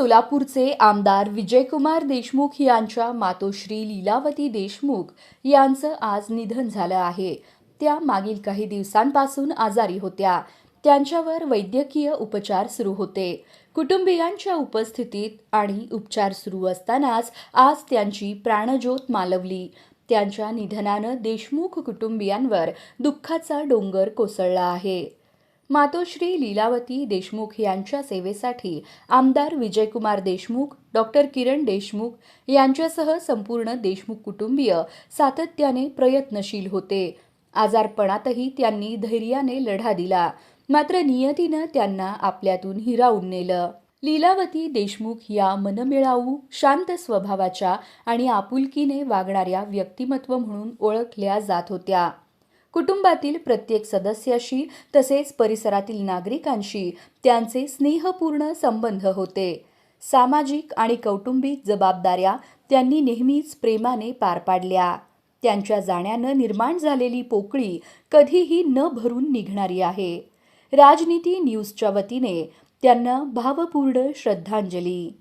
सोलापूरचे आमदार विजयकुमार देशमुख यांच्या मातोश्री लीलावती देशमुख यांचं आज निधन झालं आहे. त्या मागील काही दिवसांपासून आजारी होत्या. त्यांच्यावर वैद्यकीय उपचार सुरू होते. कुटुंबियांच्या उपस्थितीत आणि उपचार सुरू असतानाच आज त्यांची प्राणज्योत मालवली. त्यांच्या निधनानं देशमुख कुटुंबियांवर दुःखाचा डोंगर कोसळला आहे. मातोश्री लीलावती देशमुख यांच्या सेवेसाठी आमदार विजयकुमार देशमुख डॉक्टर किरण देशमुख यांच्यासह संपूर्ण देशमुख कुटुंबीय सातत्याने प्रयत्नशील होते. आजारपणातही त्यांनी धैर्याने लढा दिला. मात्र नियतीनं त्यांना आपल्यातून हिरावून नेलं. लीलावती देशमुख या मनमिळावू शांत स्वभावाच्या आणि आपुलकीने वागणाऱ्या व्यक्तिमत्व म्हणून ओळखल्या जात होत्या. कुटुंबातील प्रत्येक सदस्याशी तसेच परिसरातील नागरिकांशी त्यांचे स्नेहपूर्ण संबंध होते. सामाजिक आणि कौटुंबिक जबाबदाऱ्या त्यांनी नेहमीच प्रेमाने पार पाडल्या. त्यांच्या जाण्यानं निर्माण झालेली पोकळी कधीही न भरून निघणारी आहे. राजनीती न्यूजच्या वतीने त्यांना भावपूर्ण श्रद्धांजली.